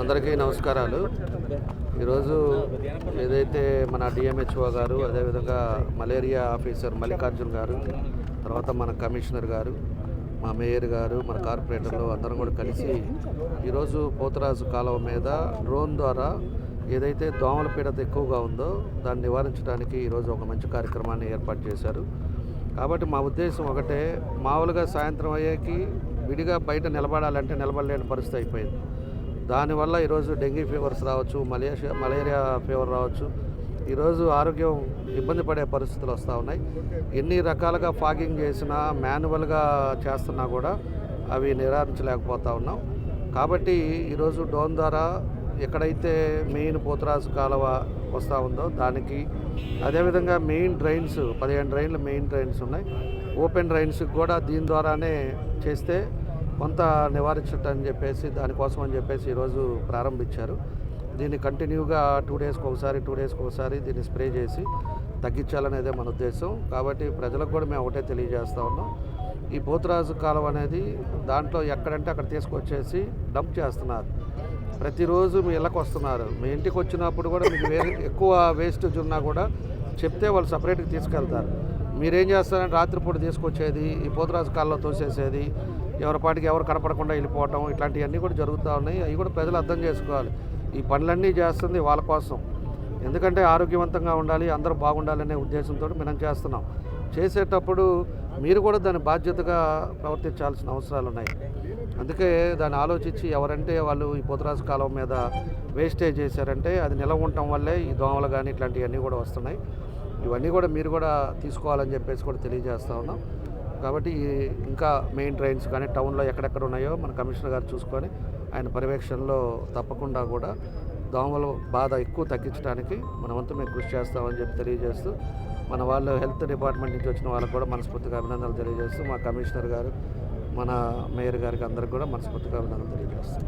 అందరికీ నమస్కారాలు. ఈరోజు ఏదైతే మన డిఎంహెచ్ఓ గారు అదేవిధంగా మలేరియా ఆఫీసర్ మల్లికార్జున్ గారు తర్వాత మన కమిషనర్ గారు మా మేయర్ గారు మన కార్పొరేటర్లు అందరం కూడా కలిసి ఈరోజు పోతరాజు కాలువ మీద డ్రోన్ ద్వారా ఏదైతే దోమల పీడత ఎక్కువగా ఉందో దాన్ని నివారించడానికి ఈరోజు ఒక మంచి కార్యక్రమాన్ని ఏర్పాటు చేశారు. కాబట్టి మా ఉద్దేశం ఒకటే మామూలుగా సాయంత్రం అయ్యేకి విడిగా బయట నిలబడాలంటే నిలబడలేని పరిస్థితి అయిపోయింది. దానివల్ల ఈరోజు డెంగీ ఫీవర్స్ రావచ్చు మలేషియా మలేరియా ఫీవర్ రావచ్చు. ఈరోజు ఆరోగ్యం ఇబ్బంది పడే పరిస్థితులు వస్తూ ఉన్నాయి. ఎన్ని రకాలుగా ఫాగింగ్ చేసినా మాన్యువల్గా చేస్తున్నా కూడా అవి నివారించలేకపోతా ఉన్నాం. కాబట్టి ఈరోజు డోన్ ద్వారా ఎక్కడైతే మెయిన్ పోతరాజు కాలువ వస్తూ ఉందో దానికి అదేవిధంగా మెయిన్ డ్రైన్స్ పదిహేను డ్రైన్లు మెయిన్ డ్రైన్స్ ఉన్నాయి. ఓపెన్ డ్రైన్స్కి కూడా దీని ద్వారానే చేస్తే కొంత నివారించటని చెప్పేసి దానికోసం అని చెప్పేసి ఈరోజు ప్రారంభించారు. దీన్ని కంటిన్యూగా టూ డేస్కి ఒకసారి టూ డేస్కి ఒకసారి దీన్ని స్ప్రే చేసి తగ్గించాలనేదే మన ఉద్దేశం. కాబట్టి ప్రజలకు కూడా మేము ఒకటే తెలియజేస్తూ ఉన్నాం. ఈ పోతురాజు కాలం అనేది దాంట్లో ఎక్కడంటే అక్కడ తీసుకొచ్చేసి డంప్ చేస్తున్నారు. ప్రతిరోజు మీ ఇళ్ళకి వస్తున్నారు. మీ ఇంటికి వచ్చినప్పుడు కూడా మీకు వేరే ఎక్కువ వేస్టేజ్ ఉన్నా కూడా చెప్తే వాళ్ళు సపరేట్గా తీసుకెళ్తారు. మీరేం చేస్తారంటే రాత్రిపూట తీసుకొచ్చేది ఈ పోతురాజు కాళ్ళలో తోసేసేది ఎవరి పాటికి ఎవరు కనపడకుండా వెళ్ళిపోవటం ఇట్లాంటివన్నీ కూడా జరుగుతూ ఉన్నాయి. అవి కూడా ప్రజలు అర్థం చేసుకోవాలి. ఈ పనులన్నీ చేస్తుంది వాళ్ళ కోసం. ఎందుకంటే ఆరోగ్యవంతంగా ఉండాలి అందరూ బాగుండాలనే ఉద్దేశంతో మనం చేస్తున్నాం. చేసేటప్పుడు మీరు కూడా దాని బాధ్యతగా ప్రవర్తించాల్సిన అవసరాలు ఉన్నాయి. అందుకే దాన్ని ఆలోచించి ఎవరంటే వాళ్ళు ఈ పోతరాజు కాలం మీద వేస్టేజ్ చేశారంటే అది నిలవ ఉండటం వల్లే ఈ దోమలు కానీ ఇట్లాంటివన్నీ కూడా వస్తున్నాయి. ఇవన్నీ కూడా మీరు కూడా తీసుకోవాలని చెప్పేసి కూడా తెలియజేస్తా ఉన్నాం. కాబట్టి ఇంకా మెయిన్ ట్రైన్స్ కానీ టౌన్లో ఎక్కడెక్కడ ఉన్నాయో మన కమిషనర్ గారు చూసుకొని ఆయన పర్యవేక్షణలో తప్పకుండా కూడా దోమల బాధ ఎక్కువ తగ్గించడానికి మనమంతా మేము కృషి చేస్తామని చెప్పి తెలియజేస్తూ మన వాళ్ళు హెల్త్ డిపార్ట్మెంట్ నుంచి వచ్చిన వాళ్ళకు కూడా మనస్ఫూర్తిగా అభినందనలు తెలియజేస్తూ మా కమిషనర్ గారు మన మేయర్ గారికి అందరికి కూడా మనస్ఫూర్తిగా అభినందనలు తెలియజేస్తాం